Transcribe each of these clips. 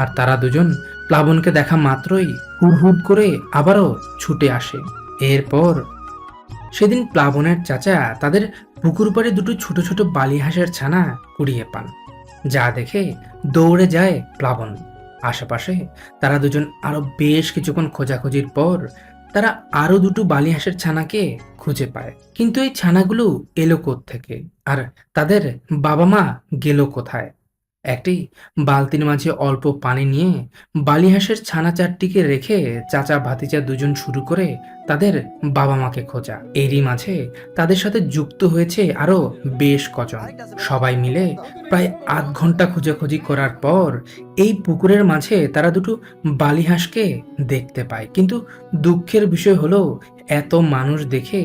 আর তারা দুজন প্লাবনকে দেখা মাত্রই হুড় করে আবারও ছুটে আসে। এরপর সেদিন প্লাবনের চাচা তাদের পুকুর পাড়ে দুটো ছোট ছোট বালি হাঁসের ছানা কুড়িয়ে পান, যা দেখে দৌড়ে যায় প্লাবন। আশেপাশে তারা দুজন আরও বেশ কিছুক্ষণ খোঁজাখুঁজির পর তারা আরও দুটো বালি হাঁসের ছানাকে খুঁজে পায়। কিন্তু এই ছানাগুলো এলো থেকে আর তাদের বাবা মা গেল কোথায়? একটি বালতির মাঝে অল্প পানি নিয়ে বালিহাঁসের ছানা চারটিকে রেখে চাচা ভাতিজা দুজন শুরু করে তাদের বাবা মাকে খোঁজা। এরই মাঝে তাদের সাথে যুক্ত হয়েছে আরও বেশ কজন। সবাই মিলে প্রায় আধ ঘণ্টা খোঁজাখুঁজি করার পর এই পুকুরের মাঝে তারা দুটো বালিহাঁসকে দেখতে পায়। কিন্তু দুঃখের বিষয় হলো, এত মানুষ দেখে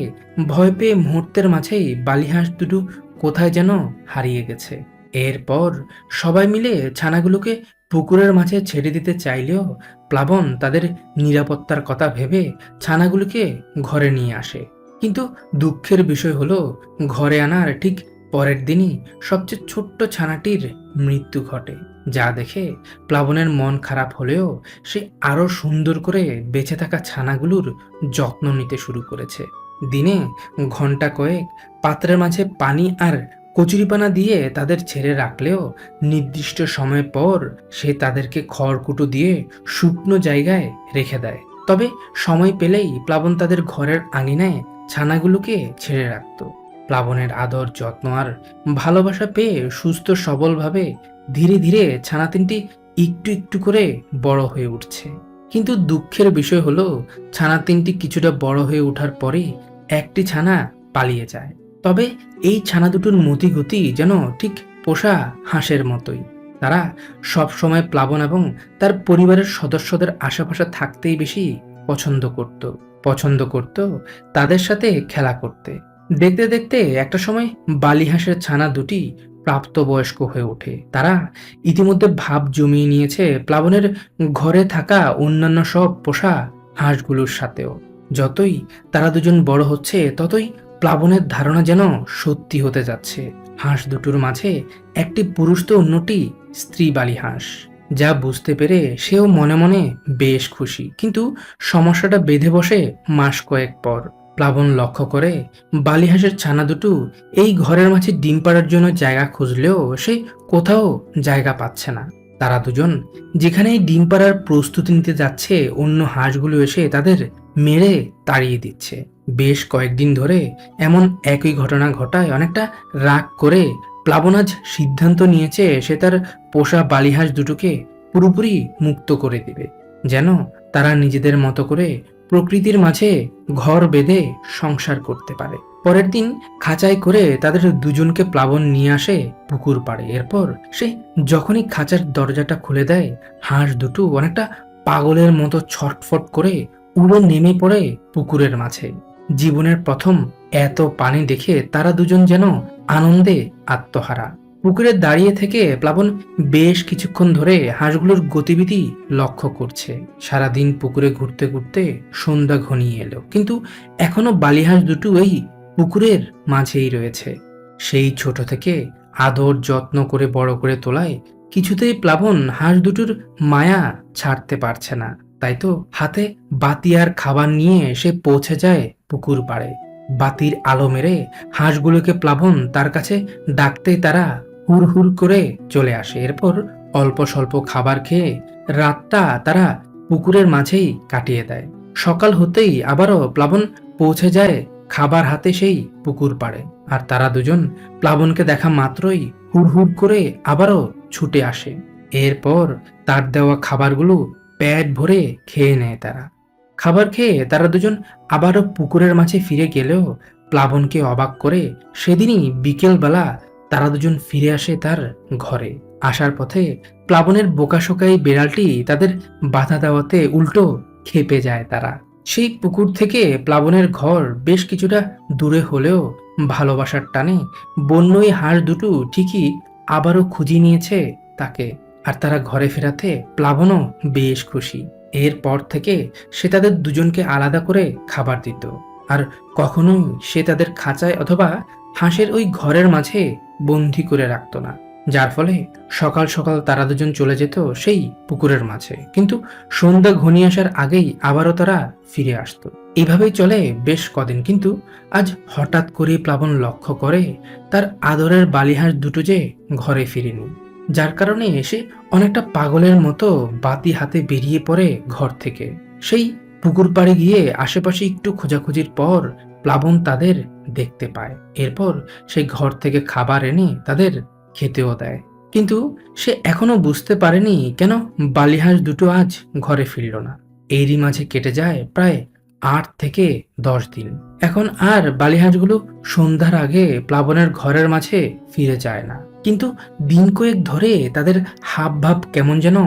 ভয় পেয়ে মুহূর্তের মাঝেই বালিহাঁস দুটো কোথায় যেন হারিয়ে গেছে। এরপর সবাই মিলে ছানাগুলোকে পুকুরের মাঝে ছেড়ে দিতে চাইলেও প্লাবন তাদের নিরাপত্তার কথা ভেবে ছানাগুলোকে ঘরে নিয়ে আসে। কিন্তু দুঃখের বিষয় হলো, ঘরে আনার ঠিক পরের দিনই সবচেয়ে ছোট্ট ছানাটির মৃত্যু ঘটে, যা দেখে প্লাবনের মন খারাপ হলেও সে আরও সুন্দর করে বেঁচে থাকা ছানাগুলোর যত্ন নিতে শুরু করেছে। দিনে ঘণ্টা কয়েক পাত্রের মাঝে পানি আর কচুরিপানা দিয়ে তাদের ছেড়ে রাখলেও নির্দিষ্ট সময় পর সে তাদেরকে খড়কুটো দিয়ে শুকনো জায়গায় রেখে দেয়। তবে সময় পেলেই প্লাবন তাদের ঘরের আঙিনায় ছানাগুলোকে ছেড়ে রাখত। প্লাবনের আদর, যত্ন আর ভালোবাসা পেয়ে সুস্থ সবলভাবে ধীরে ধীরে ছানা তিনটি একটু একটু করে বড় হয়ে উঠছে। কিন্তু দুঃখের বিষয় হলো, ছানা তিনটি কিছুটা বড় হয়ে ওঠার পরে একটি ছানা পালিয়ে যায়। তবে এই ছানা দুটোর মতিগতি যেন ঠিক পোষা হাঁসের মতোই। তারা সব সময় প্লাবন এবং তার পরিবারের সদস্যদের আশেপাশে থাকতেই বেশি পছন্দ করত। পছন্দ করত তাদের সাথে খেলা করতে। দেখতে দেখতে একটা সময় বালি হাঁসের ছানা দুটি প্রাপ্তবয়স্ক হয়ে ওঠে। তারা ইতিমধ্যে ভাব জমিয়ে নিয়েছে প্লাবনের ঘরে থাকা অন্যান্য সব পোষা হাঁসগুলোর সাথেও। যতই তারা দুজন বড় হচ্ছে, ততই প্লাবনের ধারণা যেন সত্যি হতে যাচ্ছে। হাঁস দুটোর মাঝে একটি পুরুষ তো অন্যটি স্ত্রী বালি হাঁস। যা বুঝতে পেরে সেও মনে মনে বেশ খুশি। কিন্তু সমস্যাটা বেঁধে বসে মাস কয়েক পর। প্লাবন লক্ষ্য করে বালিহাঁসের ছানা দুটো এই ঘরের মাঝে ডিম পাড়ার জন্য জায়গা খুঁজলেও সে কোথাও জায়গা পাচ্ছে না। তারা দুজন যেখানেই ডিম পাড়ার প্রস্তুতি নিতে যাচ্ছে, অন্য হাঁসগুলো এসে তাদের মেরে তাড়িয়ে দিচ্ছে। বেশ কয়েকদিন ধরে এমন একই ঘটনা ঘটায়, অনেকটা রাগ করে প্লাবনাজ সিদ্ধান্ত নিয়েছে সে তার পোষা বালিহাঁস দুটোকে পুরোপুরি মুক্ত করে দিবে, যেন তারা নিজেদের মতো করে প্রকৃতির মাঝে ঘর বেঁধে সংসার করতে পারে। পরের দিন খাঁচায় করে তাদের দুজনকে প্লাবন নিয়ে আসে পুকুর পাড়ে। এরপর সে যখনই খাঁচার দরজাটা খুলে দেয়, হাঁস দুটো অনেকটা পাগলের মতো ছটফট করে উড়ে নেমে পড়ে পুকুরের মাঝে। জীবনের প্রথম এত পানি দেখে তারা দুজন যেন আনন্দে আত্মহারা। পুকুরে দাঁড়িয়ে থেকে প্লাবন বেশ কিছুক্ষণ ধরে হাঁসগুলোর গতিবিধি লক্ষ্য করছে। সারাদিন পুকুরে ঘুরতে ঘুরতে সন্ধ্যা ঘনিয়ে এলো। কিন্তু এখনও বালিহাঁস দুটো এই পুকুরের মাঝেই রয়েছে। সেই ছোট থেকে আদর যত্ন করে বড় করে তোলায় কিছুতেই প্লাবন হাঁস দুটোর মায়া ছাড়তে পারছে না। তাই তো হাতে বাতি আর খাবার নিয়ে সে পৌঁছে যায় পুকুর পাড়ে। বাতির আলো মেরে হাঁসগুলোকে প্লাবন তার কাছে ডাকতেই তারা হুড় হুড় করে চলে আসে। এরপর অল্প স্বল্প খাবার খেয়ে রাতটা তারা পুকুরের মাঝেই কাটিয়ে দেয়। সকাল হতেই আবারও প্লাবন পৌঁছে যায় খাবার হাতে সেই পুকুর পাড়ে। আর তারা দুজন প্লাবনকে দেখা মাত্রই হুড় হুড় করে আবারও ছুটে আসে। এরপর তার দেওয়া খাবারগুলো পেট ভরে খেয়ে নেয় তারা। খাবার খেয়ে তারা দুজন আবারও পুকুরের মাঝে ফিরে গেলেও প্লাবনকে অবাক করে সেদিনই বিকেলবেলা তারা দুজন ফিরে আসে তার ঘরে। আসার পথে প্লাবনের বোকাশোকাই বিড়ালটি তাদের বাধা দেওয়াতে উল্টো খেপে যায় তারা। সেই পুকুর থেকে প্লাবনের ঘর বেশ কিছুটা দূরে হলেও ভালোবাসার টানে বন্যই হাঁস দুটো ঠিকই আবারও খুঁজি নিয়েছে তাকে। আর তারা ঘরে ফেরাতে প্লাবনও বেশ খুশি। এরপর থেকে সে তাদের দুজনকে আলাদা করে খাবার দিত। আর কখনোই সে তাদের খাঁচায় অথবা হাঁসের ওই ঘরের মাঝে বন্দি করে রাখত না। যার ফলে সকাল সকাল তারা দুজন চলে যেত সেই পুকুরের মাঝে। কিন্তু সন্ধ্যা ঘনিয়ে আসার আগেই আবারও তারা ফিরে আসতো। এভাবেই চলে বেশ কদিন। কিন্তু আজ হঠাৎ করে প্লাবন লক্ষ্য করে তার আদরের বালিহাঁস দুটো যে ঘরে ফিরেনি। যার কারণে এসে অনেকটা পাগলের মতো বাতি হাতে বেরিয়ে পড়ে ঘর থেকে। সেই পুকুর পাড়ে গিয়ে আশেপাশে একটু খোঁজাখুঁজির পর প্লাবন তাদের দেখতে পায়। এরপর সেই ঘর থেকে খাবার এনে তাদের খেতেও দেয়। কিন্তু সে এখনও বুঝতে পারেনি কেন বালিহাঁস দুটো আজ ঘরে ফিরল না। এরই মাঝে কেটে যায় প্রায় আট থেকে দশ দিন। এখন আর বালিহাঁসগুলো সন্ধ্যার আগে প্লাবনের ঘরের মাঝে ফিরে যায় না। কিন্তু দিন কয়েক ধরে তাদের হাব ভাব কেমন যেন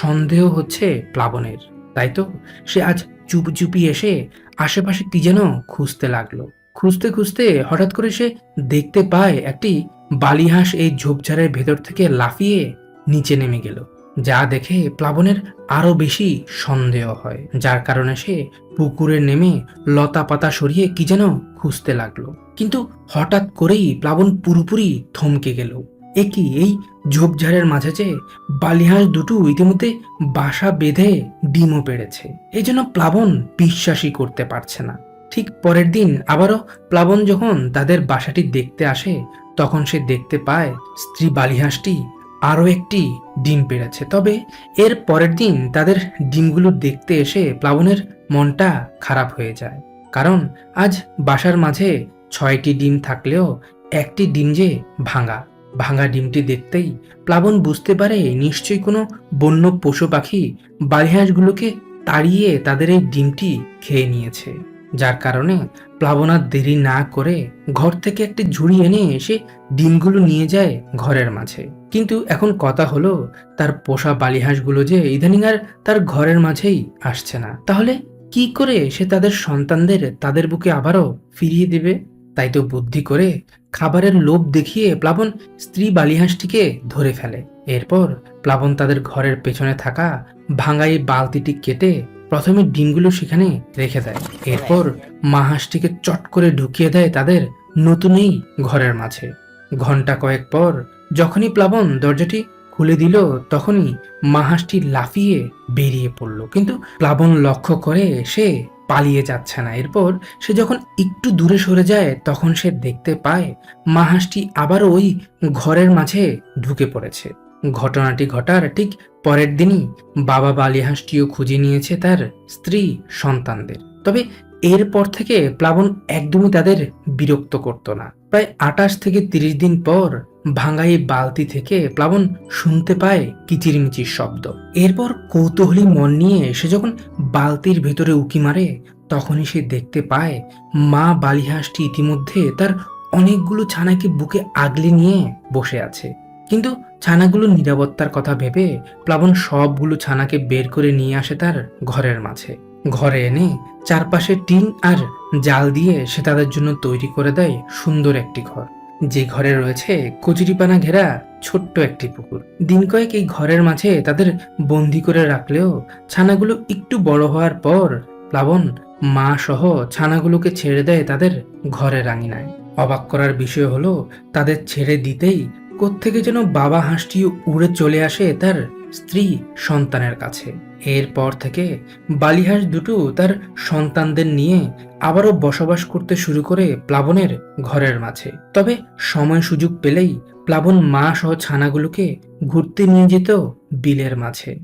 সন্দেহ হচ্ছে প্লাবনের। তাই তো? সে আজ চুপচুপি এসে আশেপাশে কি যেন খুঁজতে লাগল। খুঁজতে খুঁজতে হঠাৎ করে সে দেখতে পায় একটি বালিহাঁস এই ঝোপঝাড়ের ভেতর থেকে লাফিয়ে নিচে নেমে গেল, যা দেখে প্লাবনের আরও বেশি সন্দেহ হয়, যার কারণে সে পুকুরে নেমে লতা পাতা সরিয়ে কি যেন খুঁজতে লাগল। কিন্তু হঠাৎ করেই প্লাবন পুরোপুরি থমকে গেল। একই এই ঝোপঝাড়ের মাঝে যে বালিহাঁস দুটো ইতিমধ্যে বাসা বেঁধে ডিমও পেড়েছে। এই জন্য প্লাবন বিশ্বাসই করতে পারছে না। ঠিক পরের দিন আবারও প্লাবন যখন তাদের বাসাটি দেখতে আসে, তখন সে দেখতে পায় স্ত্রী বালিহাঁসটি আরও একটি ডিম পেড়েছে। তবে এর পরের দিন তাদের ডিমগুলো দেখতে এসে প্লাবনের মনটা খারাপ হয়ে যায়। কারণ আজ বাসার মাঝে ছয়টি ডিম থাকলেও একটি ডিম যে ভাঙা। ভাঙা ডিমটি দেখতেই প্লাবন বুঝতে পারে নিশ্চয়ই কোনো বন্য পশু পাখি বালিহাঁসগুলোকে তাড়িয়ে তাদের এই ডিমটি খেয়ে নিয়েছে। যার কারণে প্লাবন আর দেরি না করে ঘর থেকে একটি ঝুড়ি এনে এসে ডিমগুলো নিয়ে যায় ঘরের মাঝে। কিন্তু এখন কথা হলো, তার পোষা বালিহাঁসগুলো যে ইদানিং আর তার ঘরের মাঝেই আসছে না। তাহলে কি করে সে তাদের সন্তানদের তাদের বুকে আবারও ফিরিয়ে দেবে? তাই তো বুদ্ধি করে খাবারের লোভ দেখিয়ে প্লাবন স্ত্রী বালিহাঁসটিকে ধরে ফেলে। এরপর প্লাবন তাদের ঘরের পেছনে থাকা ভাঙাই বালতিটি কেটে প্রথমে ডিমগুলো সেখানে রেখে দেয়। এরপর মা হাঁসটিকে চট করে ঢুকিয়ে দেয় তাদের নতুনই ঘরের মাঝে। ঘণ্টা কয়েক পর যখনই প্লাবন দরজাটি খুলে দিল, তখনই মা হাঁসটি লাফিয়ে বেরিয়ে পড়ল। কিন্তু প্লাবন লক্ষ্য করে সে পালিয়ে যাচ্ছে না। এরপর সে যখন একটু দূরে সরে যায়, তখন সে দেখতে পায় মা হাঁসটি আবার ওই ঘরের মাঝে ঢুকে পড়েছে। ঘটনাটি ঘটার ঠিক পরের দিনই বাবা বালিহাঁসটিও খুঁজে নিয়েছে তার স্ত্রী সন্তানদের। তবে এরপর থেকে প্লাবন একদমই তাদের বিরক্ত করত না। প্রায় আটাশ থেকে তিরিশ দিন পর ভাঙাই বালতি থেকে প্লাবন শুনতে পায় কিচিরমিচির শব্দ। এরপর কৌতূহলী মন নিয়ে সে যখন বালতির ভেতরে উকি মারে, তখনই সে দেখতে পায় মা বালিহাঁসটি ইতিমধ্যে তার অনেকগুলো ছানাকে বুকে আগলে নিয়ে বসে আছে। কিন্তু ছানাগুলোর নিরাপত্তার কথা ভেবে প্লাবন সবগুলো ছানাকে বের করে নিয়ে আসে তার ঘরের মাঝে। ঘরে এনে চারপাশে টিন আর জাল দিয়ে সে তাদের জন্য তৈরি করে দেয় সুন্দর একটি ঘর। যে ঘরে রয়েছে কচুরিপানা ঘেরা ছোট্ট একটি পুকুর। দিন কয়েক এই ঘরের মাঝে তাদের বন্দি করে রাখলেও ছানাগুলো একটু বড় হওয়ার পর প্লাবন মা সহ ছানাগুলোকে ছেড়ে দেয় তাদের ঘরের আঙিনায়। অবাক করার বিষয় হলো, তাদের ছেড়ে দিতেই কোত্থেকে যেন বাবা হাঁসটি উড়ে চলে আসে তার স্ত্রী সন্তানের কাছে। এরপর থেকে বালিহাস দুটো তার সন্তানদের নিয়ে আবারও বসবাস করতে শুরু করে প্লাবনের ঘরের মাঝে। তবে সময় সুযোগ পেলেই প্লাবন মা সহ ছানাগুলোকে ঘুরতে নিয়ে যেত বিলের মাঝে।